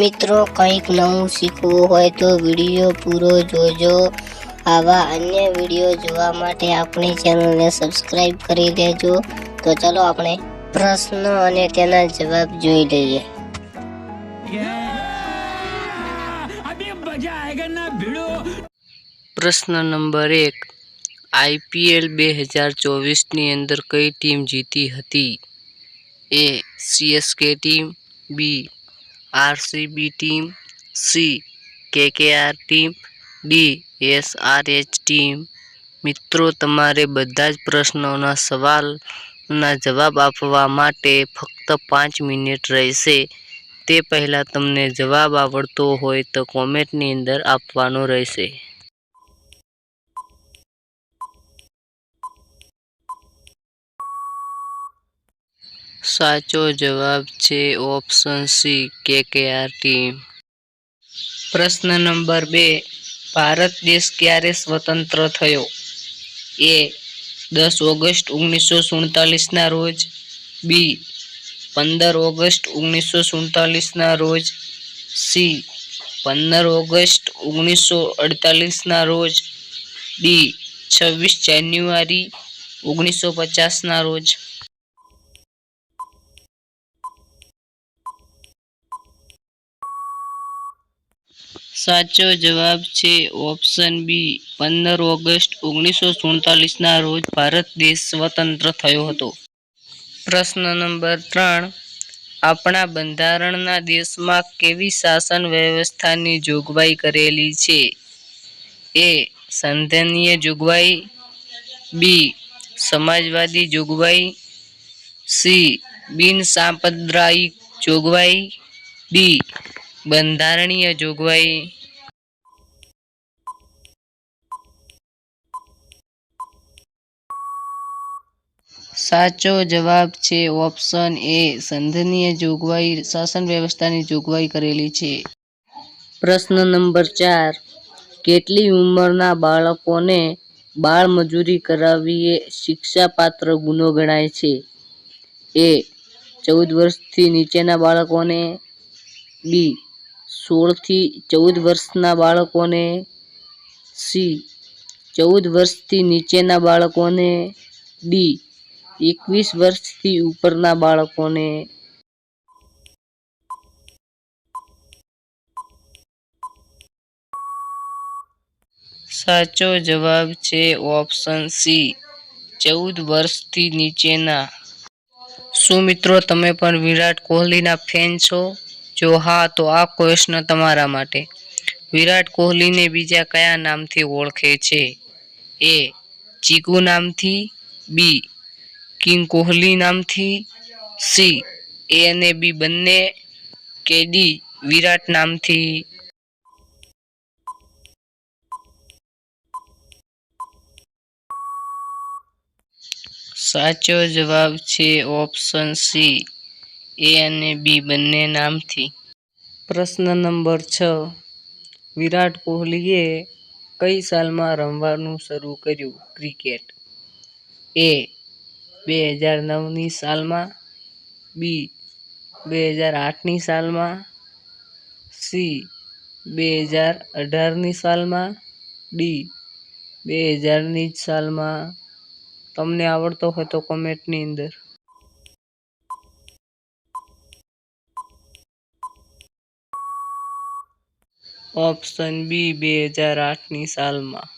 મિત્રો કંઈક નવું શીખવું હોય તો વીડિયો પૂરો જોજો. આવા અન્ય વીડિયો જોવા માટે આપણી ચેનલને સબસ્ક્રાઈબ કરી દેજો. તો ચલો આપણે પ્રશ્નો અને તેના જવાબ જોઈ લઈએ. પ્રશ્ન નંબર એક. આઈપીએલ બે હજાર ચોવીસની અંદર કઈ ટીમ જીતી હતી? A CSK team B RCB team C KKR team D SRH team મિત્રો, તમારે બધા જ પ્રશ્નોના સવાલના જવાબ આપવા માટે ફક્ત પાંચ મિનિટ રહેશે. તે પહેલાં તમને જવાબ આવડતો હોય તો કોમેન્ટની અંદર આપવાનો રહેશે. સાચો જવાબ છે ઓપ્શન સી કેકેઆર ટીમ પ્રશ્ન નંબર બે, ભારત દેશ ક્યારે સ્વતંત્ર થયો? એ, દસ ઓગસ્ટ ઓગણીસો સુડતાલીસના રોજ. બી, પંદર ઓગસ્ટ ઓગણીસો સુડતાલીસના રોજ. સી, પંદર ઓગસ્ટ ઓગણીસો અડતાલીસના રોજ. ડી, છવ્વીસ જાન્યુઆરી ઓગણીસો પચાસના રોજ. સાચો જવાબ છે ઓપ્શન બી પંદર ઓગસ્ટ ઓગણીસો સુડતાલીસના રોજ ભારત દેશ સ્વતંત્ર થયો હતો. પ્રશ્ન નંબર ત્રણ. આપણા બંધારણના દેશમાં કેવી શાસન વ્યવસ્થાની જોગવાઈ કરેલી છે? એ. સંધાનીય જોગવાઈ. બી. સમાજવાદી જોગવાઈ. સી. બિન સાંપ્રદાયિક જોગવાઈ. ડી. બંધારણીય જોગવાઈ. સાચો જવાબ છે ઓપ્શન એ. સંધનીય જોગવાઈ, શાસન વ્યવસ્થાની જોગવાઈ કરેલી છે. પ્રશ્ન નંબર ચાર. કેટલી ઉંમરના બાળકોને બાળ મજૂરી કરાવવી એ શિક્ષાપાત્ર ગુનો ગણાય છે? એ. ચૌદ વર્ષથી નીચેના બાળકોને. બી. સોળથી ચૌદ વર્ષના બાળકોને સી, ચૌદ વર્ષથી નીચેના બાળકોને ડી, એકવીસ વર્ષથી ઉપરના બાળકોને સાચો જવાબ છે ઓપ્શન સી, ચૌદ વર્ષથી નીચેના. શું મિત્રો તમે પણ વિરાટ કોહલીના ફેન છો? જો હા, તો આ ક્વેશ્ચન તમારા માટે. વિરાટ કોહલીને બીજા કયા નામથી ઓળખે છે? એ, ચીકુ નામથી, બી, કિંગ કોહલી નામથી, સી, એ અને બી બંને, કે ડી, વિરાટ નામથી? સાચો જવાબ છે ઓપ્શન સી. એ અને બી બંને નામથી. પ્રશ્ન નંબર છ. વિરાટ કોહલીએ કઈ સાલમાં રમવાનું શરૂ કર્યું ક્રિકેટ? એ બે હજાર નવની સાલમાં, બી બે હજાર આઠની સાલમાં, સી બે હજાર અઢારની સાલમાં, ડી બે હજારની જ સાલમાં. તમને આવડતો હોય તો કોમેન્ટની અંદર? ઓપ્શન બી બે હજાર આઠની સાલમાં.